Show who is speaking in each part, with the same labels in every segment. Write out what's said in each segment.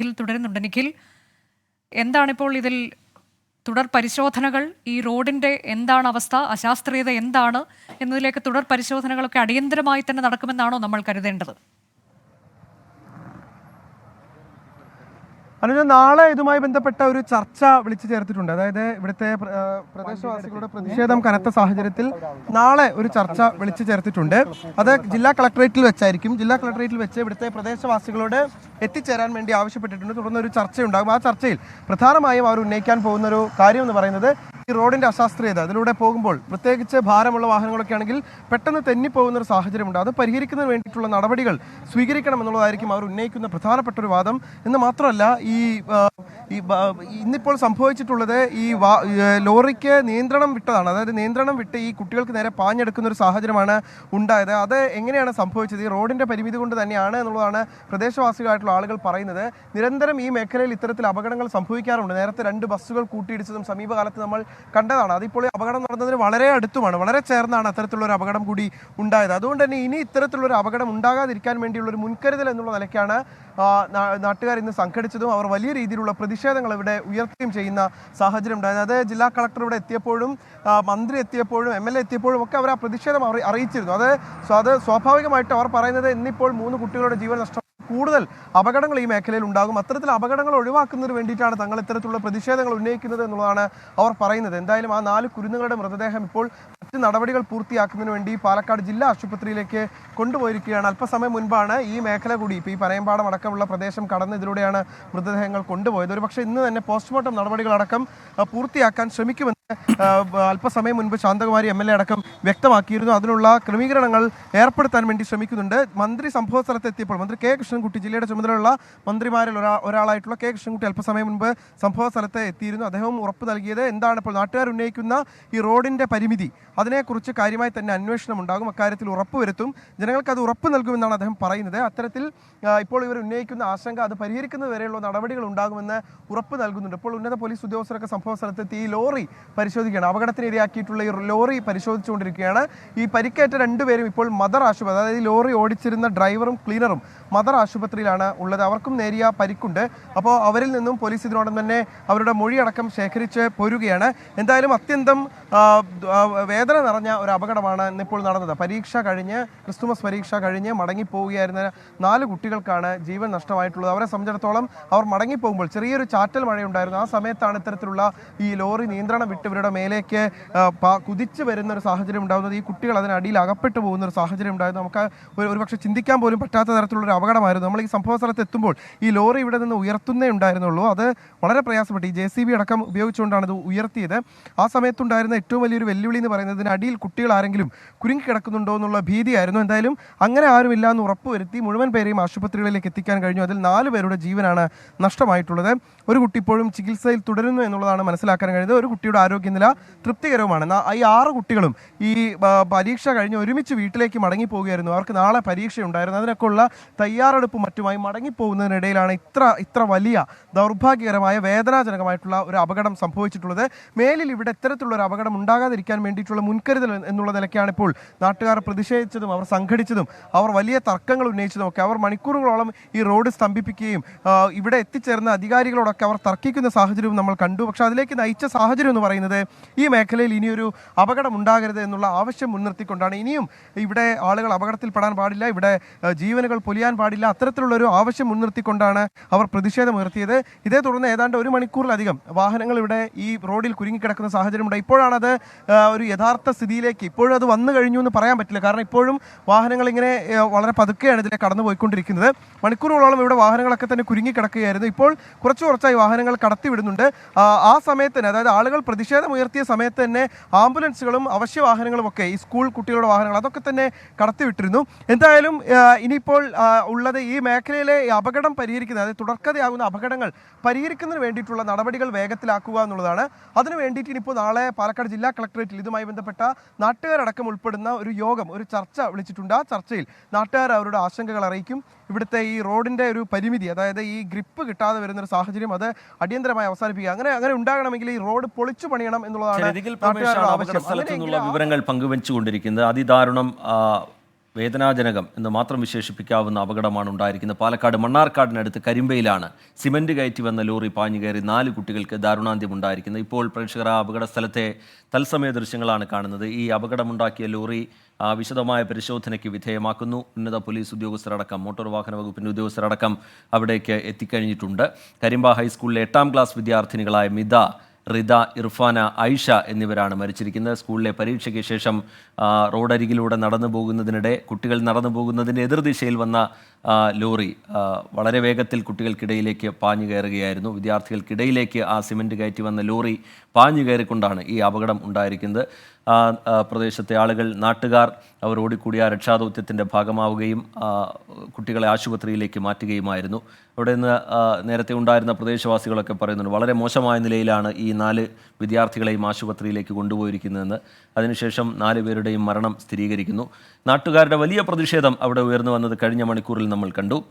Speaker 1: നിഖിൽ തുടരുന്നുണ്ട് നിഖിൽ എന്താണിപ്പോൾ ഇതിൽ തുടർ പരിശോധനകൾ? ഈ റോഡിന്റെ എന്താണ് അവസ്ഥ? അശാസ്ത്രീയത എന്താണ്? എന്നതിലേക്ക് തുടർ പരിശോധനകളൊക്കെ അടിയന്തരമായി തന്നെ നടക്കുമെന്നാണോ നമ്മൾ കരുതേണ്ടത്?
Speaker 2: അനുജ നാളെ ഇതുമായി ബന്ധപ്പെട്ട ഒരു ചർച്ച വിളിച്ചു ചേർത്തിട്ടുണ്ട്. അതായത് ഇവിടുത്തെ പ്രദേശവാസികളുടെ പ്രതിഷേധം കനത്ത സാഹചര്യത്തിൽ നാളെ ഒരു ചർച്ച വിളിച്ചു ചേർത്തിട്ടുണ്ട്. അത് ജില്ലാ കളക്ടറേറ്റിൽ വെച്ചായിരിക്കും. ജില്ലാ കളക്ടറേറ്റിൽ വെച്ച് ഇവിടുത്തെ പ്രദേശവാസികളോട് എത്തിച്ചേരാൻ വേണ്ടി ആവശ്യപ്പെട്ടിട്ടുണ്ട്. തുടർന്ന് ഒരു ചർച്ചയുണ്ടാകും. ആ ചർച്ചയിൽ പ്രധാനമായും അവർ ഉന്നയിക്കാൻ പോകുന്ന ഒരു കാര്യം എന്ന് പറയുന്നത് ഈ റോഡിന്റെ അശാസ്ത്രീയത. അതിലൂടെ പോകുമ്പോൾ പ്രത്യേകിച്ച് ഭാരമുള്ള വാഹനങ്ങളൊക്കെ ആണെങ്കിൽ പെട്ടെന്ന് തെന്നിപ്പോകുന്ന ഒരു സാഹചര്യമുണ്ട്. അത് പരിഹരിക്കുന്നതിന് വേണ്ടിയിട്ടുള്ള നടപടികൾ സ്വീകരിക്കണം എന്നുള്ളതായിരിക്കും അവർ ഉന്നയിക്കുന്ന പ്രധാനപ്പെട്ട ഒരു വാദം. എന്ന് മാത്രമല്ല ഈ ഇന്നിപ്പോൾ സംഭവിച്ചിട്ടുള്ളത് ഈ ലോറിക്ക് നിയന്ത്രണം വിട്ടതാണ്. അതായത് നിയന്ത്രണം വിട്ട് ഈ കുട്ടികൾക്ക് നേരെ പാഞ്ഞെടുക്കുന്ന ഒരു സാഹചര്യമാണ് ഉണ്ടായത്. അത് എങ്ങനെയാണ് സംഭവിച്ചത്? ഈ റോഡിന്റെ പരിമിതി കൊണ്ട് തന്നെയാണ് എന്നുള്ളതാണ് പ്രദേശവാസികളായിട്ടുള്ള ആളുകൾ പറയുന്നത് നിരന്തരം ഈ മേഖലയിൽ ഇത്തരത്തിൽ അപകടങ്ങൾ സംഭവിക്കാറുണ്ട്. നേരത്തെ രണ്ട് ബസ്സുകൾ കൂട്ടിയിടിച്ചതും സമീപകാലത്ത് നമ്മൾ കണ്ടതാണ്. അതിപ്പോൾ അപകടം നടന്നതിന് വളരെ അടുത്തുമാണ് വളരെ ചേർന്നാണ് അത്തരത്തിലുള്ള ഒരു അപകടം കൂടി ഉണ്ടായത്. അതുകൊണ്ട് തന്നെ ഇനി ഇത്തരത്തിലുള്ള ഒരു അപകടം ഉണ്ടാകാതിരിക്കാൻ വേണ്ടിയുള്ള ഒരു മുൻകരുതൽ എന്നുള്ള നിലയ്ക്കാണ് നാട്ടുകാർ ഇന്ന് സംഘടിച്ചതും അവർ വലിയ രീതിയിലുള്ള പ്രതിഷേധങ്ങൾ ഇവിടെ ഉയർത്തുകയും ചെയ്യുന്ന സാഹചര്യം ഉണ്ടായത്. അത് ജില്ലാ കളക്ടർ ഇവിടെ എത്തിയപ്പോഴും മന്ത്രി എത്തിയപ്പോഴും എം എൽ എ എത്തിയപ്പോഴും ഒക്കെ അവർ ആ പ്രതിഷേധം അറിയിച്ചിരുന്നു. അത് അത് സ്വാഭാവികമായിട്ട് അവർ പറയുന്നത് ഇന്നിപ്പോൾ മൂന്ന് കുട്ടികളുടെ ജീവൻ നഷ്ടം കൂടുതൽ അപകടങ്ങൾ ഈ മേഖലയിൽ ഉണ്ടാകും. അത്തരത്തിൽ അപകടങ്ങൾ ഒഴിവാക്കുന്നതിന് വേണ്ടിയിട്ടാണ് തങ്ങൾ ഇത്തരത്തിലുള്ള പ്രതിഷേധങ്ങൾ ഉന്നയിക്കുന്നത് എന്നുള്ളതാണ് അവർ പറയുന്നത്. എന്തായാലും ആ നാല് കുരുന്നുകളുടെ മൃതദേഹം ഇപ്പോൾ മറ്റ് നടപടികൾ പൂർത്തിയാക്കുന്നതിന് വേണ്ടി പാലക്കാട് ജില്ലാ ആശുപത്രിയിലേക്ക് കൊണ്ടുപോയിരിക്കുകയാണ്. അല്പസമയം മുൻപാണ് ഈ മേഖല കൂടി ഇപ്പോൾ ഈ പറയമ്പാടം അടക്കമുള്ള പ്രദേശം കടന്ന് ഇതിലൂടെയാണ് മൃതദേഹങ്ങൾ കൊണ്ടുപോയത്. ഒരു പക്ഷേ ഇന്ന് തന്നെ പോസ്റ്റ്മോർട്ടം നടപടികളടക്കം പൂർത്തിയാക്കാൻ ശ്രമിക്കുമെന്ന് അല്പസമയം മുൻപ് ശാന്തകുമാരി എം എൽ എ അടക്കം വ്യക്തമാക്കിയിരുന്നു. അതിനുള്ള ക്രമീകരണങ്ങൾ ഏർപ്പെടുത്താൻ വേണ്ടി ശ്രമിക്കുന്നുണ്ട്. മന്ത്രി സംഭവ സ്ഥലത്തെത്തിയപ്പോൾ മന്ത്രി കെ. കൃഷ്ണൻകുട്ടി ജില്ലയുടെ ചുമതലയുള്ള മന്ത്രിമാരിൽ ഒരാ ഒരാളായിട്ടുള്ള കെ. കൃഷ്ണൻകുട്ടി അല്പസമയം മുൻപ് സംഭവ സ്ഥലത്ത് എത്തിയിരുന്നു. അദ്ദേഹം ഉറപ്പ് നൽകിയത് എന്താണ് ഇപ്പോൾ നാട്ടുകാർ ഉന്നയിക്കുന്ന ഈ റോഡിന്റെ പരിമിതി? അതിനെക്കുറിച്ച് കാര്യമായി തന്നെ അന്വേഷണം ഉണ്ടാകും. അക്കാര്യത്തിൽ ഉറപ്പ് വരുത്തും. ജനങ്ങൾക്ക് അത് ഉറപ്പ് നൽകുമെന്നാണ് അദ്ദേഹം പറയുന്നത്. അത്തരത്തിൽ ഇപ്പോൾ ഇവർ ഉന്നയിക്കുന്ന ആശങ്ക അത് പരിഹരിക്കുന്നത് വരെയുള്ള നടപടികൾ ഉണ്ടാകുമെന്ന് ഉറപ്പ് നൽകുന്നുണ്ട്. ഇപ്പോൾ ഉന്നത പോലീസ് ഉദ്യോഗസ്ഥരൊക്കെ സംഭവ സ്ഥലത്തെത്തി ഈ ലോറി പരിശോധിക്കുകയാണ്. അപകടത്തിന് ഇരയാക്കിയിട്ടുള്ള ഈ ലോറി പരിശോധിച്ചുകൊണ്ടിരിക്കുകയാണ്. ഈ പരിക്കേറ്റ രണ്ടുപേരും ഇപ്പോൾ മദർ ആശുപത്രി അതായത് ഈ ലോറി ഓടിച്ചിരുന്ന ഡ്രൈവറും ക്ലീനറും മദർ ആശുപത്രിയിലാണ് ഉള്ളത്. അവർക്കും നേരിയ പരിക്കുണ്ട്. അപ്പോൾ അവരിൽ നിന്നും പോലീസ് ഇതിനോടൊപ്പം തന്നെ അവരുടെ മൊഴിയടക്കം ശേഖരിച്ച് പോരുകയാണ്. എന്തായാലും അത്യന്തം വേദന നിറഞ്ഞ ഒരു അപകടമാണ് ഇന്നിപ്പോൾ നടന്നത്. പരീക്ഷ കഴിഞ്ഞ് ക്രിസ്തുമസ് പരീക്ഷ കഴിഞ്ഞ് മടങ്ങിപ്പോവുകയായിരുന്ന നാല് കുട്ടികൾക്കാണ് ജീവൻ നഷ്ടമായിട്ടുള്ളത്. അവരെ സംബന്ധിച്ചിടത്തോളം അവർ മടങ്ങിപ്പോകുമ്പോൾ ചെറിയൊരു ചാറ്റൽ മഴയുണ്ടായിരുന്നു. ആ സമയത്താണ് ഇത്തരത്തിലുള്ള ഈ ലോറി നിയന്ത്രണം വിട്ട് ഇവരുടെ മേലേക്ക് കുതിച്ചു വരുന്ന ഒരു സാഹചര്യം ഉണ്ടാകുന്നത് ഈ കുട്ടികൾ അതിനടിയിൽ അകപ്പെട്ടു പോകുന്ന ഒരു സാഹചര്യം ഉണ്ടായിരുന്നു നമുക്ക് ഒരു ഒരുപക്ഷെ ചിന്തിക്കാൻ പോലും പറ്റാത്ത തരത്തിലുള്ള ഒരു അപകടമായിരുന്നു. നമ്മൾ ഈ സംഭവ സ്ഥലത്ത് എത്തുമ്പോൾ ഈ ലോറി ഇവിടെ നിന്ന് ഉയർത്തുന്നേ ഉണ്ടായിരുന്നുള്ളൂ. അത് വളരെ പ്രയാസപ്പെട്ടു ഈ ജെ സി ബി അടക്കം ഉപയോഗിച്ചുകൊണ്ടാണ് ഇത് ഉയർത്തിയത്. ആ സമയത്തുണ്ടായിരുന്ന ഏറ്റവും വലിയൊരു വെല്ലുവിളി എന്ന് പറയുന്നത് അടിയിൽ കുട്ടികൾ ആരെങ്കിലും കുരുങ്ങി കിടക്കുന്നുണ്ടോ എന്നുള്ള ഭീതിയായിരുന്നു. എന്തായാലും അങ്ങനെ ആരുമില്ല എന്ന് ഉറപ്പുവരുത്തി മുഴുവൻ പേരെയും ആശുപത്രികളിലേക്ക് എത്തിക്കാൻ കഴിഞ്ഞു. അതിൽ നാല് പേരുടെ ജീവനാണ് നഷ്ടമായിട്ടുള്ളത്. ഒരു കുട്ടി ഇപ്പോഴും ചികിത്സയിൽ തുടരുന്നു എന്നുള്ളതാണ് മനസ്സിലാക്കാൻ കഴിയുന്നത്. ഒരു കുട്ടിയുടെ ആരോഗ്യനില തൃപ്തികരവുമാണ്. എന്നാൽ ഈ ആറ് കുട്ടികളും ഈ പരീക്ഷ കഴിഞ്ഞ് ഒരുമിച്ച് വീട്ടിലേക്ക് മടങ്ങി പോവുകയായിരുന്നു അവർക്ക് നാളെ പരീക്ഷയുണ്ടായിരുന്നു. അതിനൊക്കെ ഉള്ള തയ്യാറെടുപ്പ് മറ്റുമായി മടങ്ങിപ്പോകുന്നതിനിടയിലാണ് ഇത്ര ഇത്ര വലിയ ദൗർഭാഗ്യകരമായ വേദനാജനകമായിട്ടുള്ള ഒരു അപകടം സംഭവിച്ചിട്ടുള്ളത്. മേലിൽ ഇവിടെ ഇത്തരത്തിലുള്ള ഒരു അപകടം ഉണ്ടാകാതിരിക്കാൻ വേണ്ടിയിട്ടുള്ള മുൻകരുതൽ എന്നുള്ള നിലയ്ക്കാണ് ഇപ്പോൾ നാട്ടുകാർ പ്രതിഷേധിച്ചതും അവർ സംഘടിച്ചതും അവർ വലിയ തർക്കങ്ങൾ ഉന്നയിച്ചതും ഒക്കെ അവർ മണിക്കൂറുകളോളം ഈ റോഡ് സ്തംഭിപ്പിക്കുകയും ഇവിടെ എത്തിച്ചേർന്ന അധികാരികളോടൊക്കെ അവർ തർക്കിക്കുന്ന സാഹചര്യവും നമ്മൾ കണ്ടു. പക്ഷെ അതിലേക്ക് നയിച്ച സാഹചര്യം എന്ന് പറയുന്നത് ഈ മേഖലയിൽ ഇനിയൊരു അപകടം ഉണ്ടാകരുത് എന്നുള്ള ആവശ്യം മുൻനിർത്തിക്കൊണ്ടാണ്. ഇനിയും ഇവിടെ ആളുകൾ അപകടത്തിൽപ്പെടാൻ പാടില്ല ഇവിടെ ജീവനുകൾ പൊലിയാൻ പാടില്ല അത്തരത്തിലുള്ള ഒരു ആവശ്യം മുൻനിർത്തിക്കൊണ്ടാണ് അവർ പ്രതിഷേധം ഉയർത്തിയത് ഇതേ തുടർന്ന് ഏതാണ്ട് ഒരു മണിക്കൂറിലധികം വാഹനങ്ങൾ ഇവിടെ ഈ റോഡിൽ കുരുങ്ങിക്കിടക്കുന്ന സാഹചര്യമുണ്ട്. ഇപ്പോഴാണത് ഒരു യഥാർത്ഥ സ്ഥിതിയിലേക്ക് ഇപ്പോഴും അത് വന്നു കഴിഞ്ഞു എന്ന് പറയാൻ പറ്റില്ല. കാരണം ഇപ്പോഴും വാഹനങ്ങൾ ഇങ്ങനെ വളരെ പതുക്കെയാണ് ഇതിലെ കടന്നു പോയിക്കൊണ്ടിരിക്കുന്നത് മണിക്കൂറുകളോളം ഇവിടെ വാഹനങ്ങളൊക്കെ തന്നെ കുരുങ്ങിക്കിടക്കുകയായിരുന്നു. ഇപ്പോൾ കുറച്ച് കുറച്ചായി വാഹനങ്ങൾ കടത്തിവിടുന്നുണ്ട്. ആ, സമയത്തിന് അതായത് ആളുകൾ പ്രതിഷേധം ഉയർത്തിയ സമയത്ത് തന്നെ ആംബുലൻസുകളും അവശ്യ വാഹനങ്ങളും ഒക്കെ ഈ സ്കൂൾ കുട്ടികളുടെ വാഹനങ്ങൾ അതൊക്കെ തന്നെ കടത്തിവിട്ടിരുന്നു. എന്തായാലും ഇനിയിപ്പോൾ ഉള്ളത് ഈ മേഖലയിലെ അപകടം പരിഹരിക്കുന്നത് അതായത് തുടർക്കഥയാകുന്ന അപകടങ്ങൾ പരിഹരിക്കുന്നതിന് വേണ്ടിയിട്ടുള്ള നടപടികൾ വേഗത്തിലാക്കുക എന്നുള്ളതാണ്. അതിനു വേണ്ടിയിട്ട് ഇനിയിപ്പോൾ നാളെ പാലക്കാട് ജില്ലാ കളക്ടറേറ്റിൽ ഇതുമായി ബന്ധപ്പെട്ട നാട്ടുകാരടക്കം ഉൾപ്പെടുന്ന ഒരു യോഗം ഒരു ചർച്ച വിളിച്ചിട്ടുണ്ട്. ആ ചർച്ചയിൽ നാട്ടുകാർ അവരുടെ ആശങ്കകൾ അറിയിക്കും. ഇവിടുത്തെ ഈ റോഡിന്റെ ഒരു പരിമിതി അതായത് ഈ ഗ്രിപ്പ് കിട്ടാതെ വരുന്ന ഒരു സാഹചര്യം അത് അടിയന്തരമായി അവസാനിപ്പിക്കുക. അങ്ങനെ അങ്ങനെ ഉണ്ടാകണമെങ്കിൽ ഈ റോഡ് പൊളിച്ചു പണിയണം എന്നുള്ളതാണ്
Speaker 3: വിവരങ്ങൾ പങ്കുവച്ചുകൊണ്ടിരിക്കുന്നത്. അതിദാരുണം വേദനാജനകം എന്ന് മാത്രം വിശേഷിപ്പിക്കാവുന്ന അപകടമാണ് ഉണ്ടായിരിക്കുന്നത്. പാലക്കാട് മണ്ണാർക്കാടിനടുത്ത് കരിമ്പയിലാണ് സിമന്റ് കയറ്റി വന്ന ലോറി പാഞ്ഞു കയറി നാല് കുട്ടികൾക്ക് ദാരുണാന്ത്യം ഉണ്ടായിരിക്കുന്നത്. ഇപ്പോൾ പ്രേക്ഷകർ ആ അപകട സ്ഥലത്തെ തത്സമയ ദൃശ്യങ്ങളാണ് കാണുന്നത്. ഈ അപകടമുണ്ടാക്കിയ ലോറി വിശദമായ പരിശോധനയ്ക്ക് വിധേയമാക്കുന്നു. ഉന്നത പോലീസ് ഉദ്യോഗസ്ഥരടക്കം മോട്ടോർ വാഹന വകുപ്പിന്റെ ഉദ്യോഗസ്ഥരടക്കം അവിടേക്ക് എത്തിക്കഴിഞ്ഞിട്ടുണ്ട്. കരിമ്പ ഹൈസ്കൂളിലെ എട്ടാം ക്ലാസ് വിദ്യാർത്ഥിനികളായ മിത റിദ ഇർഫാന ഐഷ എന്നിവരാണ് മരിച്ചിരിക്കുന്നത്. സ്കൂളിലെ പരീക്ഷയ്ക്ക് ശേഷം റോഡരികിലൂടെ നടന്നു പോകുന്നതിനിടെ കുട്ടികൾ നടന്നു പോകുന്നതിന്റെ എതിർദിശയിൽ വന്ന ലോറി വളരെ വേഗത്തിൽ കുട്ടികൾക്കിടയിലേക്ക് പാഞ്ഞു കയറുകയായിരുന്നു. വിദ്യാർത്ഥികൾക്കിടയിലേക്ക് ആ സിമന്റ് കയറ്റി വന്ന ലോറി പാഞ്ഞു കയറിക്കൊണ്ടാണ് ഈ അപകടം ഉണ്ടായിരിക്കുന്നത്. ആ പ്രദേശത്തെ ആളുകൾ നാട്ടുകാർ അവർ ഓടിക്കൂടിയ ആ രക്ഷാദൗത്യത്തിന്റെ ഭാഗമാവുകയും കുട്ടികളെ ആശുപത്രിയിലേക്ക് മാറ്റുകയുമായിരുന്നു. അവിടെ നിന്ന് നേരത്തെ ഉണ്ടായിരുന്ന പ്രദേശവാസികളൊക്കെ പറയുന്നുണ്ട് വളരെ മോശമായ നിലയിലാണ് ഈ നാല് വിദ്യാർത്ഥികളെയും ആശുപത്രിയിലേക്ക് കൊണ്ടുപോയിരിക്കുന്നതെന്ന്. അതിനുശേഷം നാല് പേരുടെയും മരണം സ്ഥിരീകരിക്കുന്നു. നാട്ടുകാരുടെ വലിയ പ്രതിഷേധം അവിടെ ഉയർന്നു വന്നത് കഴിഞ്ഞ മണിക്കൂറിൽ നമ്മൾ കണ്ടു.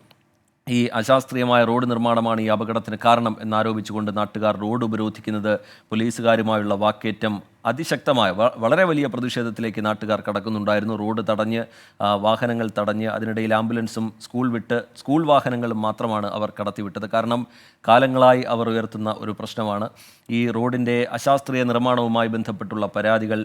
Speaker 3: ഈ അശാസ്ത്രീയമായ റോഡ് നിർമ്മാണമാണ് ഈ അപകടത്തിന് കാരണം എന്നാരോപിച്ചുകൊണ്ട് നാട്ടുകാർ റോഡ് ഉപരോധിക്കുന്നത് പോലീസുകാരുമായുള്ള വാക്കേറ്റം അതിശക്തമായ വളരെ വലിയ പ്രതിഷേധത്തിലേക്ക് നാട്ടുകാർ കടക്കുന്നുണ്ടായിരുന്നു. റോഡ് തടഞ്ഞ് വാഹനങ്ങൾ തടഞ്ഞ് അതിനിടയിൽ ആംബുലൻസും സ്കൂൾ വിട്ട് സ്കൂൾ വാഹനങ്ങളും മാത്രമാണ് അവർ കടത്തിവിട്ടത്. കാരണം കാലങ്ങളായി അവർ ഉയർത്തുന്ന ഒരു പ്രശ്നമാണ്. ഈ റോഡിന്റെ അശാസ്ത്രീയ നിർമ്മാണവുമായി ബന്ധപ്പെട്ടുള്ള പരാതികൾ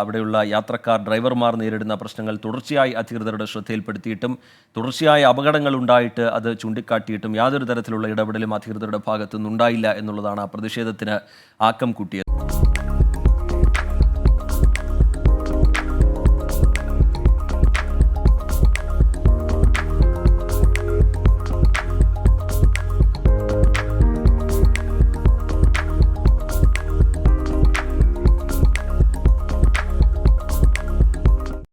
Speaker 3: അവിടെയുള്ള യാത്രക്കാർ ഡ്രൈവർമാർ നേരിടുന്ന പ്രശ്നങ്ങൾ തുടർച്ചയായി അധികൃതരുടെ ശ്രദ്ധയിൽപ്പെടുത്തിയിട്ടും തുടർച്ചയായ അപകടങ്ങൾ ഉണ്ടായിട്ട് അത് ചൂണ്ടിക്കാട്ടിയിട്ടും യാതൊരു തരത്തിലുള്ള ഇടപെടലും അധികൃതരുടെ ഭാഗത്തുനിന്നുണ്ടായില്ല എന്നുള്ളതാണ് ആ പ്രതിഷേധത്തിന് ആക്കം കൂട്ടിയത്.